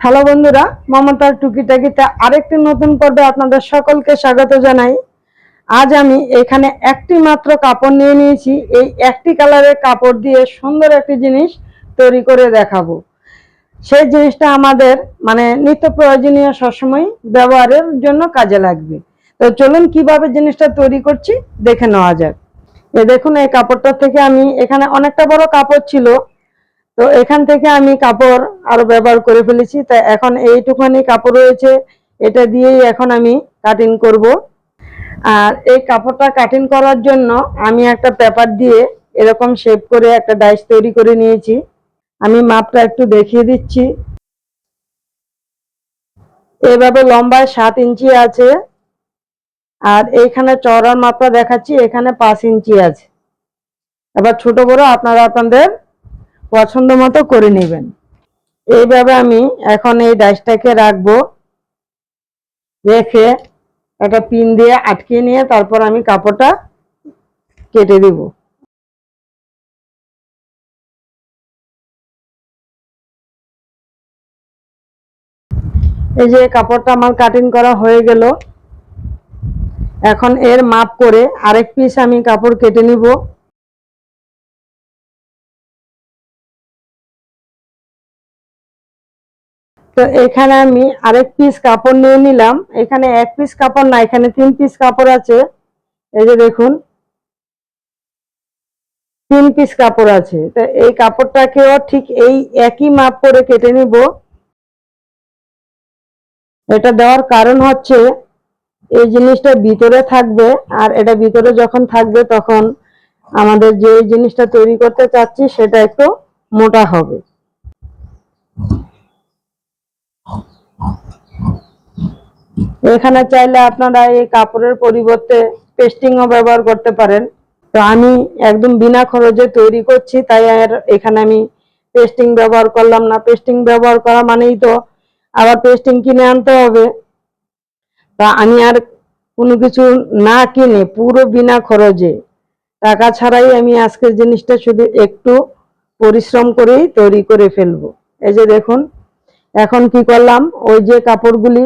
Hello বন্ধুরা, মমতার টুকিটাকিতে আরেকটি নতুন পর্বে আপনাদের সকলকে স্বাগত জানাই। আজ আমি এখানে একটি মাত্র কাপড় নিয়ে নিয়েছি। এই একটি কালারের কাপড় দিয়ে সুন্দর একটি জিনিস তৈরি করে দেখাবো। সেই জিনিসটা আমাদের মানে নিত্য প্রয়োজনীয় সবসময় ব্যবহারের জন্য কাজে লাগবে। তো চলুন কীভাবে জিনিসটা তৈরি করছি, দেখে নেওয়া যাক। এ দেখুন, এই কাপড়টা থেকে আমি এখানে অনেকটা বড় কাপড় ছিল। তো এখান থেকে আমি কাপড় আরও ব্যবহার করে ফেলেছি। তাই এখন এইটুখানি কাপড় রয়েছে, এটা দিয়েই এখন আমি কাটিং করব। আর এই কাপড়টা কাটিং করার জন্য আমি একটা পেপার দিয়ে এরকম শেপ করে একটা ডাইস তৈরি করে নিয়েছি। আমি মাপটা একটু দেখিয়ে দিচ্ছি। এভাবে লম্বায় সাত ইঞ্চি আছে। আর এইখানে চওড়ার মাপটা দেখাচ্ছি, এখানে পাঁচ ইঞ্চি আছে। এবার ছোট বড় আপনারা আপনাদের পছন্দ মতো করে নেবেন। এইভাবে আমি এখন এই ডাইসটাকে রাখব। রেখে একটা পিন দিয়ে আটকে নিয়ে তারপর আমি কাপড়টা কেটে দিব। এই যে কাপড়টা আমার কাটিং করা হয়ে গেল। এখন এর মাপ করে আরেক পিস আমি কাপড় কেটে নিব। তো এখানে আমি আরেক পিস কাপড় নিয়ে নিলাম। এখানে এক পিস কাপড় না, এখানে তিন পিস কাপড় আছে। এই যে দেখুন, তিন পিস কাপড় আছে। তো এই কাপড়টাকেও ঠিক এই একই মাপ করে কেটে নিব। এটা দেওয়ার কারণ হচ্ছে, এই জিনিসটা ভিতরে থাকবে আর এটা ভিতরে যখন থাকবে তখন আমাদের যে জিনিসটা তৈরি করতে চাচ্ছি সেটা একটু মোটা হবে। এখানে চাইলে আপনারা এই কাপড়ের পরিবর্তে পেস্টিংও ব্যবহার করতে পারেন। তো আমি একদম বিনা খরচে তৈরি করছি, তাই আর এখানে আমি পেস্টিং ব্যবহার করলাম না। পেস্টিং ব্যবহার করা মানেই তো আবার পেস্টিং কিনে আনতে হবে। তা আমি আর কোনো কিছু না কিনে পুরো বিনা খরচে টাকা ছাড়াই আমি আজকের জিনিসটা শুধু একটু পরিশ্রম করেই তৈরি করে ফেলব। এই যে দেখুন এখন কি করলাম? ওই যে কাপড়গুলি,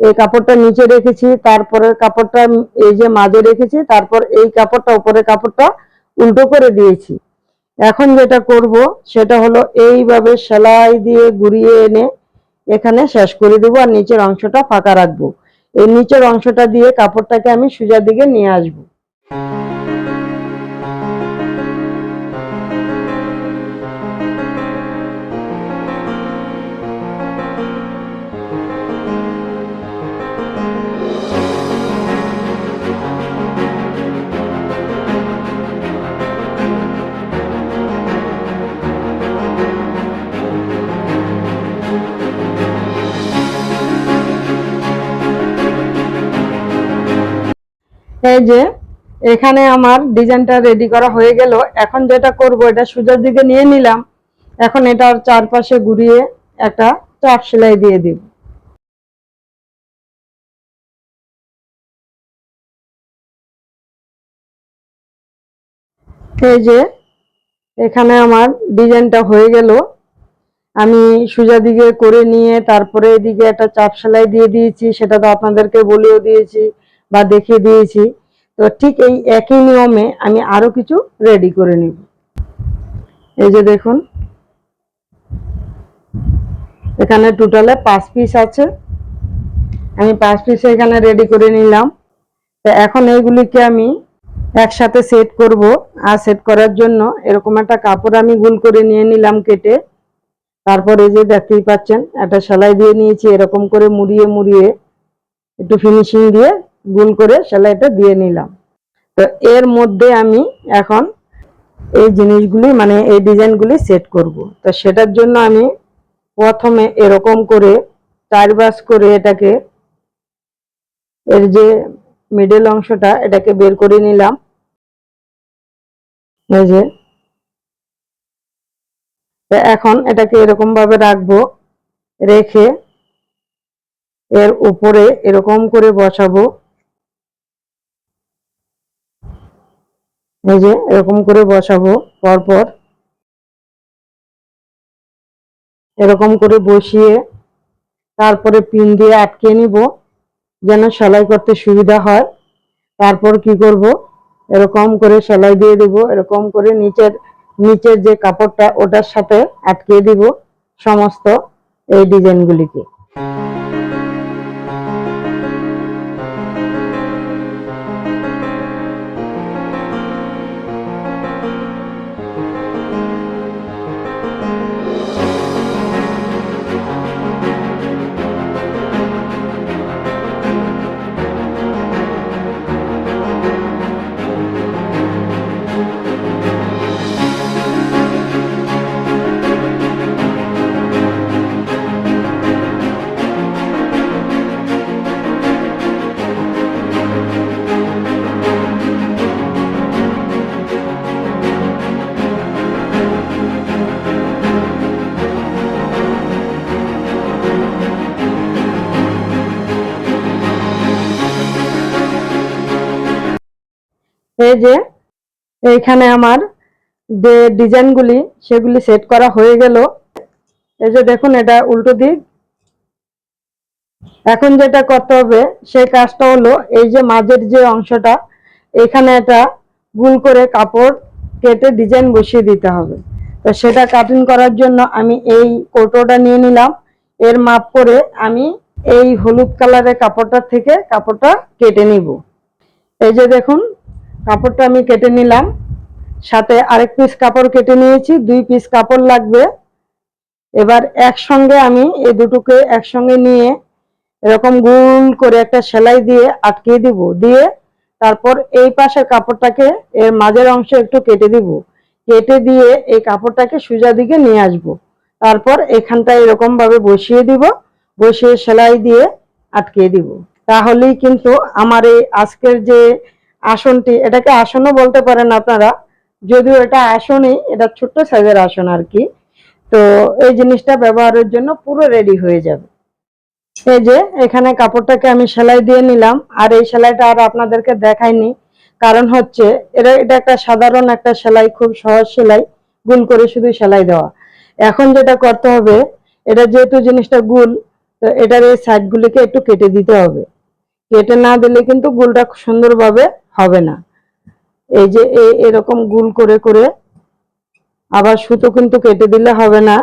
এই কাপড়টা নিচে রেখেছি, তারপরে কাপড়টা এই যে মাঝে রেখেছি, তারপর এই কাপড়টা উপরে কাপড়টা উল্টো করে দিয়েছি। এখন যেটা করব, সেটা হলো এইভাবে সেলাই দিয়ে ঘুরিয়ে এনে এখানে শেষ করে দেবো আর নিচের অংশটা ফাঁকা রাখব। এই নিচের অংশটা দিয়ে কাপড়টাকে আমি সোজার দিকে নিয়ে আসব। এই যে, এখানে আমার ডিজাইনটা রেডি করা হয়ে গেল। এখন যেটা করব, এটা সোজার দিকে নিয়ে নিলাম। এখন এটার চারপাশে ঘুরিয়ে একটা চাপ সেলাই দিয়ে দিব। এই যে, এখানে আমার ডিজাইনটা হয়ে গেল। আমি সোজা দিকে করে নিয়ে তারপরে এদিকে একটা চাপ সেলাই দিয়ে দিয়েছি, সেটা তো আপনাদেরকে বলেও দিয়েছি। বা দেখিয়ে দিয়েছি। তো ঠিক এই একই নিয়মে আমি আরও কিছু রেডি করে নিব। এই যে দেখুন। এখানে টোটালে পাঁচ পিস আছে। আমি পাঁচ পিস এখানে রেডি করে নিলাম। তো এখন এইগুলিকে আমি একসাথে সেট করব। আর সেট করার জন্য এরকম একটা কাপড় আমি গোল করে নিয়ে নিলাম কেটে। তারপর এই যে দেখতেই পাচ্ছেন, একটা সেলাই দিয়ে নিয়েছি, এরকম করে মুড়িয়ে মুড়িয়ে একটু ফিনিশিং দিয়ে গোল করে সেলাইটা দিয়ে নিলাম। তো এর মধ্যে আমি এখন এই জিনিসগুলি মানে এই ডিজাইনগুলি সেট করব। তো সেটার জন্য আমি প্রথমে এরকম করে চার বাস করে এটাকে, এর যে মিডল অংশটা, এটাকে বের করে নিলাম। এই যে। তো এখন এটাকে এরকম ভাবে রাখব, রেখে এর উপরে এরকম করে বসাবো। এই এরকম করে বসাবো, পরপর। এরকম করে বসিয়ে তারপরে পিন দিয়ে আটকে নিব, যেন সেলাই করতে সুবিধা হয়। তারপর কি করব? এরকম করে সেলাই দিয়ে দিব, এরকম করে নিচের নিচের যে কাপড়টা, ওটার সাথে আটকে দিব সমস্ত এই ডিজাইনগুলিকে। এই যে, এইখানে আমার যে ডিজাইনগুলি, সেগুলি সেট করা হয়ে গেল। এই যে দেখুন, এটা উল্টো দিক। এখন যেটা করতে হবে, সেই কাজটা হলো, এই যে মাঝের যে অংশটা, এখানে এটা গুল করে কাপড় কেটে ডিজাইন বসিয়ে দিতে হবে। তো সেটা কাটিং করার জন্য আমি এই কৌটোটা নিয়ে নিলাম। এর মাপ করে আমি এই হলুদ কালারের কাপড়টা থেকে কাপড়টা কেটে নিব। এই যে দেখুন কাপড়টা আমি কেটে নিলাম। সাথে আরেক পিস কাপড় কেটে নিয়েছি, দুই পিস কাপড় লাগবে। এবার একসঙ্গে আমি এই দুটোকে একসঙ্গে নিয়ে এরকম গোল করে একটা সেলাই দিয়ে আটকে দিব। দিয়ে তারপর এই পাশের কাপড়টাকে এর মাঝের অংশ একটু কেটে দিব। কেটে দিয়ে এই কাপড়টাকে সোজা দিকে নিয়ে আসব। তারপর এখানটা এরকম ভাবে বসিয়ে দিব, বসিয়ে সেলাই দিয়ে আটকে দিব। তাহলেই কিন্তু আমার এই আজকের যে আসনটি, এটাকে আসনও বলতে পারেন আপনারা। যদিও এটা আসনই, এটা ছোট্ট সাইজের আসন আর কি। তো এই জিনিসটা ব্যবহারের জন্য পুরো রেডি হয়ে যাবে। এই যে, এখানে কাপড়টাকে আমি সেলাই দিয়ে নিলাম। আর এই সেলাইটা আর আপনাদেরকে দেখাইনি। কারণ হচ্ছে এটা এটা একটা সাধারণ একটা সেলাই, খুব সহজ সেলাই। গুল করে শুধু সেলাই দেওয়া। এখন যেটা করতে হবে, এটা যেহেতু জিনিসটা গুল তো এটার এই সাইডগুলিকে একটু কেটে দিতে হবে। কেটে না দিলে কিন্তু গুলটা সুন্দরভাবে হবে না। এই যে এরকম গুল করে করে আবার সুতো কিন্তু কেটে দিলে হবে না।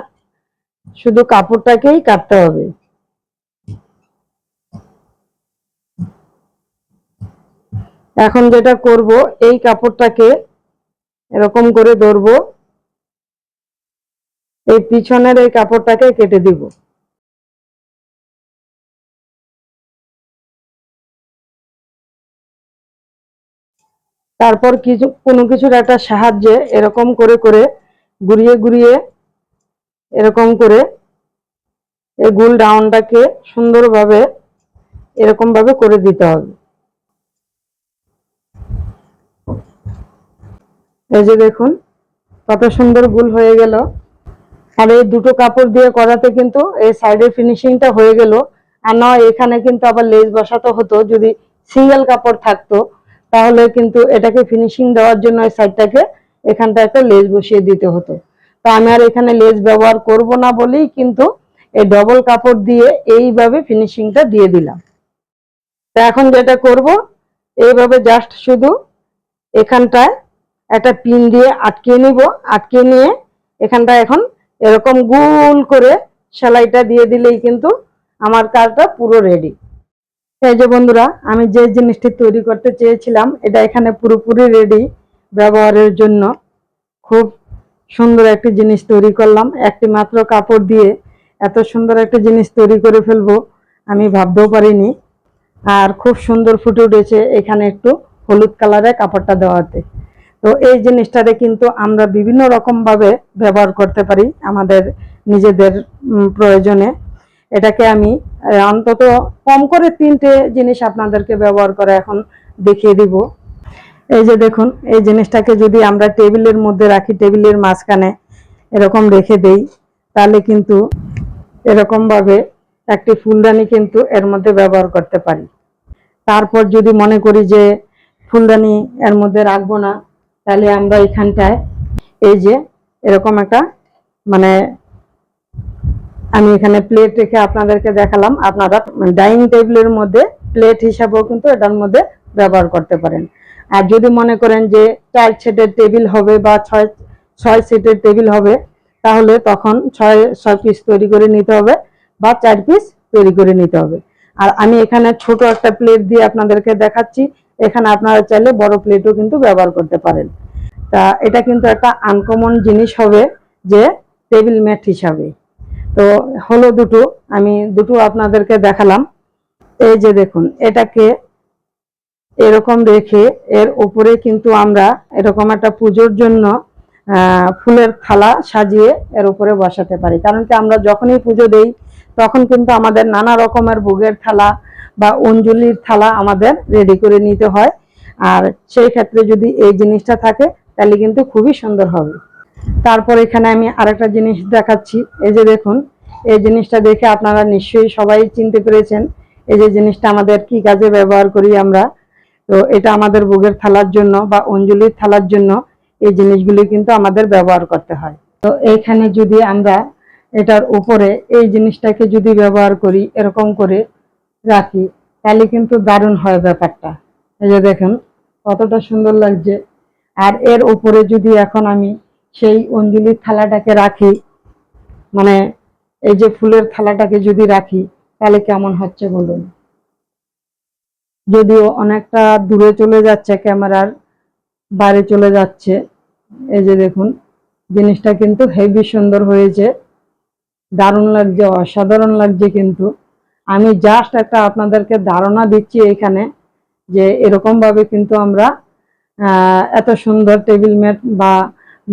শুধু কাপড়টাকেই কাটতে হবে। এখন যেটা করব, এই কাপড়টাকে এরকম করে ধরবো। এই পিছনের এই কাপড়টাকে কেটে দিব। তারপর কিছু, কোনো কিছুর একটা সাহায্যে এরকম করে করে, ঘুরিয়ে ঘুরিয়ে, এরকম করে এই গুল ডাউনটাকে সুন্দরভাবে এরকম ভাবে করে দিতে হবে। এই যে দেখুন, কত সুন্দর গুল হয়ে গেল। আর এই দুটো কাপড় দিয়ে করাতে কিন্তু এই সাইডের ফিনিশিংটা হয়ে গেল। আর না এখানে কিন্তু আবার লেস বসাতে হতো, যদি সিঙ্গেল কাপড় থাকতো। তাহলে কিন্তু এটাকে ফিনিশিং দেওয়ার জন্য এই সাইডটাকে এখানটা একটা লেজ বসিয়ে দিতে হতো। তো আমি আর এখানে লেজ ব্যবহার করব না বলেই কিন্তু এই ডবল কাপড় দিয়ে এইভাবে ফিনিশিংটা দিয়ে দিলাম। তো এখন যেটা করব, এইভাবে জাস্ট শুধু এখানটায় একটা পিন দিয়ে আটকে নিব। আটকে নিয়ে এখানটা এখন এরকম গোল করে সেলাইটা দিয়ে দিলেই কিন্তু আমার কাজটা পুরো রেডি এই যে বন্ধুরা, আমি যে জিনিসটি তৈরি করতে চেয়েছিলাম, এটা এখানে পুরোপুরি রেডি ব্যবহারের জন্য। খুব সুন্দর একটি জিনিস তৈরি করলাম। একটি মাত্র কাপড় দিয়ে এত সুন্দর একটা জিনিস তৈরি করে ফেলব, আমি ভাবতেও পারিনি। আর খুব সুন্দর ফুটে উঠেছে এখানে একটু হলুদ কালারের কাপড়টা দেওয়াতে। তো এই জিনিসটাতে কিন্তু আমরা বিভিন্ন রকমভাবে ব্যবহার করতে পারি আমাদের নিজেদের প্রয়োজনে। এটাকে আমি অন্তত কম করে তিনটে জিনিস আপনাদেরকে ব্যবহার করে এখন দেখিয়ে দিব। এই যে দেখুন, এই জিনিসটাকে যদি আমরা টেবিলের মধ্যে রাখি, টেবিলের মাঝখানে এরকম রেখে দেই, তাহলে কিন্তু এরকমভাবে একটি ফুলদানি কিন্তু এর মধ্যে ব্যবহার করতে পারি। তারপর যদি মনে করি যে ফুলদানি এর মধ্যে রাখব না, তাহলে আমরা এখানটায় এই যে এরকম একটা মানে আমি এখানে প্লেট রেখে আপনাদেরকে দেখালাম। আপনারা ডাইনিং টেবিলের মধ্যে প্লেট হিসাবেও কিন্তু এটার মধ্যে ব্যবহার করতে পারেন। আর যদি মনে করেন যে চার সেটের টেবিল হবে বা ছয় ছয় সেটের টেবিল হবে, তাহলে তখন ছয় ছয় পিস তৈরি করে নিতে হবে বা চার পিস তৈরি করে নিতে হবে। আর আমি এখানে ছোট একটা প্লেট দিয়ে আপনাদেরকে দেখাচ্ছি। এখানে আপনারা চাইলে বড় প্লেটও কিন্তু ব্যবহার করতে পারেন। তা এটা কিন্তু একটা আনকমন জিনিস হবে যে টেবিল ম্যাট হিসাবে। তো হলো দুটো, আমি দুটো আপনাদেরকে দেখালাম। এই যে দেখুন, এটাকে এরকম রেখে এর উপরে কিন্তু আমরা এরকম একটা পুজোর জন্য ফুলের থালা সাজিয়ে এর উপরে বসাতে পারি। কারণ কি আমরা যখনই পুজো দেই, তখন কিন্তু আমাদের নানা রকমের ভোগের থালা বা অঞ্জলির থালা আমাদের রেডি করে নিতে হয়। আর সেই ক্ষেত্রে যদি এই জিনিসটা থাকে, তাহলে কিন্তু খুবই সুন্দর হবে। তারপর এখানে আমি আরেকটা জিনিস দেখাচ্ছি। এই যে দেখুন, এই জিনিসটা দেখে আপনারা নিশ্চয়ই সবাই চিনতে পেরেছেন এই যে জিনিসটা আমাদের কি কাজে ব্যবহার করি আমরা। তো এটা আমাদের ভোগের থালার জন্য বা অঞ্জলির থালার জন্য এই জিনিসগুলি কিন্তু আমাদের ব্যবহার করতে হয়। তো এইখানে যদি আমরা এটার উপরে এই জিনিসটাকে যদি ব্যবহার করি, এরকম করে রাখি, তাহলে কিন্তু দারুণ হয় ব্যাপারটা। এই যে দেখেন, কতটা সুন্দর লাগছে। আর এর উপরে যদি এখন আমি সেই অঞ্জলির থালাটাকে রাখি। মানে এই যে ফুলের থালাটাকে যদি রাখি, তাহলে কেমন হচ্ছে বলুন? যদিও অনেকটা দূরে চলে যাচ্ছে ক্যামেরার, বাইরে চলে যাচ্ছে। এই যে দেখুন, জিনিসটা কিন্তু হেভি সুন্দর হয়েছে। দারুণ লাগছে, অসাধারণ লাগছে কিন্তু। আমি জাস্ট একটা আপনাদেরকে ধারণা দিচ্ছি এখানে যে এরকমভাবে কিন্তু আমরা এত সুন্দর টেবিল ম্যাট বা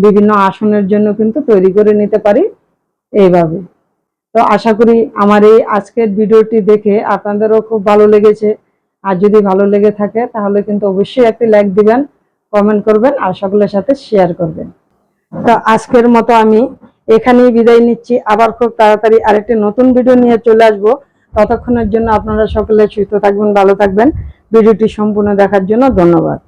বিভিন্ন আসনের জন্য কিন্তু তৈরি করে নিতে পারি এইভাবে। তো আশা করি আমার এই আজকের ভিডিওটি দেখে আপনাদেরও খুব ভালো লেগেছে। আর যদি ভালো লেগে থাকে তাহলে কিন্তু অবশ্যই একটি লাইক দিবেন, কমেন্ট করবেন আর সকলের সাথে শেয়ার করবেন। তো আজকের মতো আমি এখানেই বিদায় নিচ্ছি। আবার খুব তাড়াতাড়ি আরেকটি নতুন ভিডিও নিয়ে চলে আসব। ততক্ষণের জন্য আপনারা সকলে সুস্থ থাকবেন, ভালো থাকবেন। ভিডিওটি সম্পূর্ণ দেখার জন্য ধন্যবাদ।